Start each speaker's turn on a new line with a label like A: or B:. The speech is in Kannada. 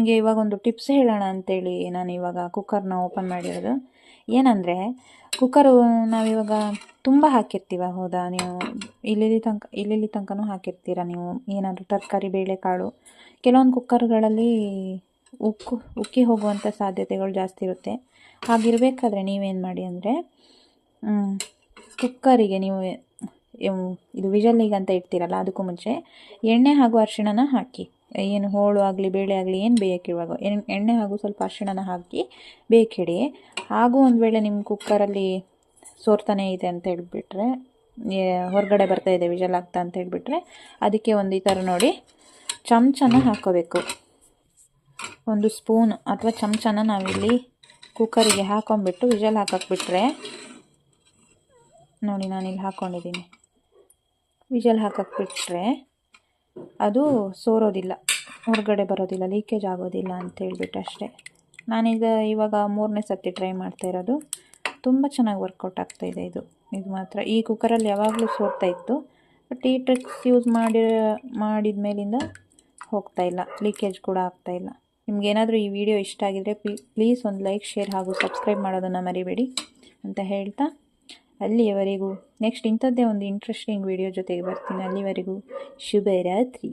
A: ನಿಮಗೆ ಇವಾಗ ಒಂದು ಟಿಪ್ಸ್ ಹೇಳೋಣ ಅಂತೇಳಿ ನಾನು ಇವಾಗ ಕುಕ್ಕರ್ನ ಓಪನ್ ಮಾಡಿರೋದು. ಏನಂದರೆ ಕುಕ್ಕರು ನಾವಿವಾಗ ತುಂಬ ಹಾಕಿರ್ತೀವ, ಹೌದಾ? ನೀವು ಇಲ್ಲಿ ತನಕ ಇಲ್ಲಿ ತನಕನೂ ಹಾಕಿರ್ತೀರ? ನೀವು ಏನಾದರೂ ತರಕಾರಿ, ಬೇಳೆಕಾಳು, ಕೆಲವೊಂದು ಕುಕ್ಕರ್ಗಳಲ್ಲಿ ಉಕ್ಕು, ಉಕ್ಕಿ ಹೋಗುವಂಥ ಸಾಧ್ಯತೆಗಳು ಜಾಸ್ತಿ ಇರುತ್ತೆ. ಹಾಗಿರಬೇಕಾದ್ರೆ ನೀವೇನು ಮಾಡಿ ಅಂದರೆ ಕುಕ್ಕರಿಗೆ ನೀವು, ಇದು ವಿಜಲ್ಲಿಗೆ ಅಂತ ಇಡ್ತೀರಲ್ಲ, ಅದಕ್ಕೂ ಮುಂಚೆ ಎಣ್ಣೆ ಹಾಗೂ ಅರಿಶಿಣನ ಹಾಕಿ. ಏನು ಹೋಳು ಆಗಲಿ, ಬೇಳೆ ಆಗಲಿ ಏನು ಬೇಯಕ್ಕಿರುವಾಗ ಏನು ಎಣ್ಣೆ ಹಾಗೂ ಸ್ವಲ್ಪ ಅರಿಶಿಣನ ಹಾಕಿ ಬೇಕಿಡಿ. ಹಾಗೂ ಒಂದು ವೇಳೆ ನಿಮ್ಮ ಕುಕ್ಕರಲ್ಲಿ ಸೋರ್ತಾನೆ ಇದೆ ಅಂತ ಹೇಳಿಬಿಟ್ರೆ ಹೊರಗಡೆ ಬರ್ತಾ ಇದೆ, ವಿಜಲ್ ಆಗ್ತಾ ಅಂತ ಹೇಳಿಬಿಟ್ರೆ, ಅದಕ್ಕೆ ಒಂದು ಈ ಥರ ನೋಡಿ. ಚಮಚನ ಹಾಕೋಬೇಕು. ಒಂದು ಸ್ಪೂನ್ ಅಥವಾ ಚಮಚನ ನಾವಿಲ್ಲಿ ಕುಕ್ಕರಿಗೆ ಹಾಕೊಂಡ್ಬಿಟ್ಟು ವಿಜಲ್ ಹಾಕಕ್ಬಿಟ್ರೆ, ನೋಡಿ ನಾನಿಲ್ಲಿ ಹಾಕ್ಕೊಂಡಿದ್ದೀನಿ ವಿಜಲ್ ಹಾಕಕ್ಬಿಟ್ರೆ ಅದು ಸೋರೋದಿಲ್ಲ, ಹೊರಗಡೆ ಬರೋದಿಲ್ಲ ಲೀಕೇಜ್ ಆಗೋದಿಲ್ಲ ಅಂತ ಹೇಳಿಬಿಟ್ಟು ಅಷ್ಟೇ ನಾನೀಗ ಇವಾಗ ಮೂರನೇ ಸರ್ತಿ ಟ್ರೈ ಮಾಡ್ತಾ ಇರೋದು. ತುಂಬ ಚೆನ್ನಾಗಿ ವರ್ಕೌಟ್ ಆಗ್ತಾಯಿದೆ ಇದು ಇದು. ಮಾತ್ರ. ಈ ಕುಕ್ಕರಲ್ಲಿ ಯಾವಾಗಲೂ ಸೋರ್ತಾ ಇತ್ತು. ಬಟ್ ಈ ಟ್ರಿಕ್ಸ್ ಯೂಸ್ ಮಾಡಿ ಮಾಡಿದ ಮೇಲಿಂದ ಹೋಗ್ತಾ ಇಲ್ಲ. ಲೀಕೇಜ್ ಕೂಡ ಆಗ್ತಾ ಇಲ್ಲ. ನಿಮ್ಗೇನಾದರೂ ಈ ವಿಡಿಯೋ ಇಷ್ಟ ಆಗಿದರೆ ಪ್ಲೀಸ್ ಒಂದು ಲೈಕ್ ಶೇರ್ ಹಾಗೂ ಸಬ್ಸ್ಕ್ರೈಬ್ ಮಾಡೋದನ್ನು ಮರಿಬೇಡಿ ಅಂತ ಹೇಳ್ತಾ ಅಲ್ಲಿಯವರೆಗೂ ನೆಕ್ಸ್ಟ್ ಇಂಥದ್ದೇ ಒಂದು ಇಂಟ್ರೆಸ್ಟಿಂಗ್ ವಿಡಿಯೋ ಜೊತೆಗೆ ಬರ್ತೀನಿ. ಅಲ್ಲಿವರೆಗೂ ಶುಭರಾತ್ರಿ.